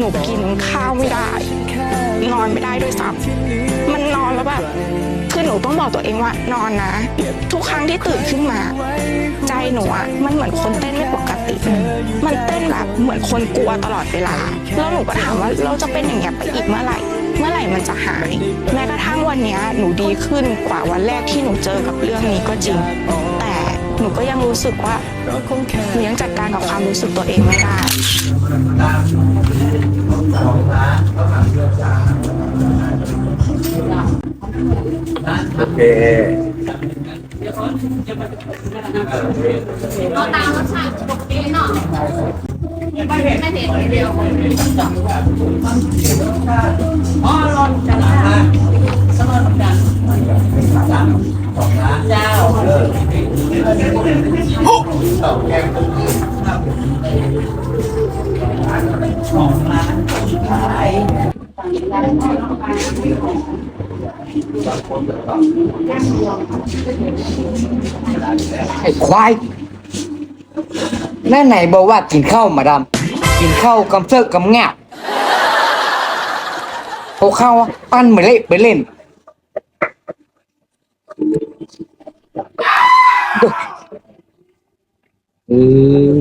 หนูกินข้าวไม่ได้ นอนไม่ได้ด้วยซ้ำมันนอนแล้วแบบคือหนูต้องบอกตัวเองว่านอนนะ ทุกครั้งที่ตื่นขึ้นมา ใจหนูอะมันเหมือนคนเต้นไม่ปกติ มันเต้นแบบเหมือนคนกลัวตลอดเวลา แล้วหนูก็ถามว่าเราจะเป็นอย่างเงี้ยไปอีกเมื่อไหร่ เมื่อไหร่มันจะหาย แม้กระทั่งวันนี้หนูดีขึ้นกว่าวันแรกที่หนูเจอกับเรื่องนี้ก็จริง หนูก็ยังรู้สึกว่าหนูยังจัดการกับความรู้สึกตัวเองไม่ได้โอเคเอาตามรสชาติปกติเนาะไม่เผ็ดไม่เผ็ดเดียวอ๋อรอนจังค่ะสมอนกันเจ้า ไอ้ควายแม่ไหนบอกว่ากินข้าวมาดำกินข้าวกำเซิกกำแงบโอข้าวปั้นเหมือนเละไปเล่น ออ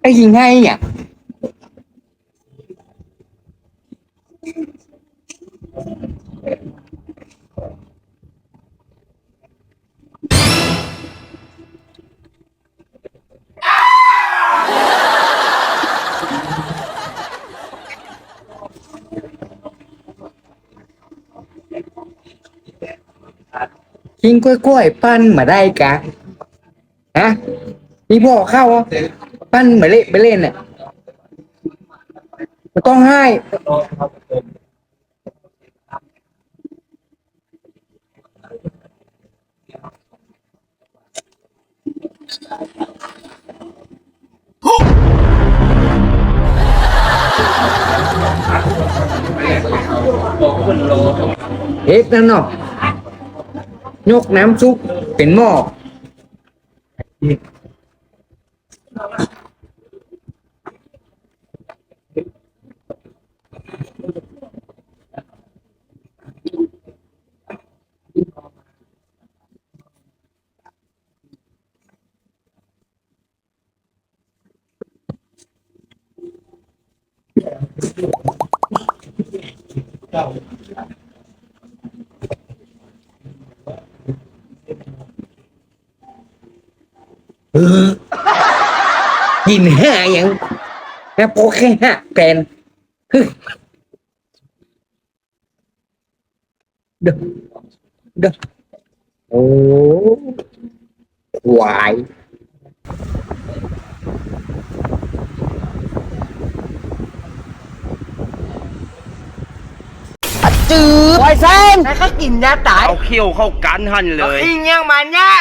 ไอ้ยิงไงเนี่ย กินกล้วยๆปั้นมาได้กะฮะพี่พ่อเข้าอะปั้นมือนเละไปเล่นน่ะต้องให้เฮ็ดนั่นเนาะ ยกน้ำซุปเป็นหม้อเออ กินห้าอย่างนะพอแค่ห้าแกนฮึเด้อเด้อโอ้ควายจืดไวเซนแล้วก็กินยาตายเอาเขี้ยวเข้ากันหันเลยอิงยังมันเนี่ย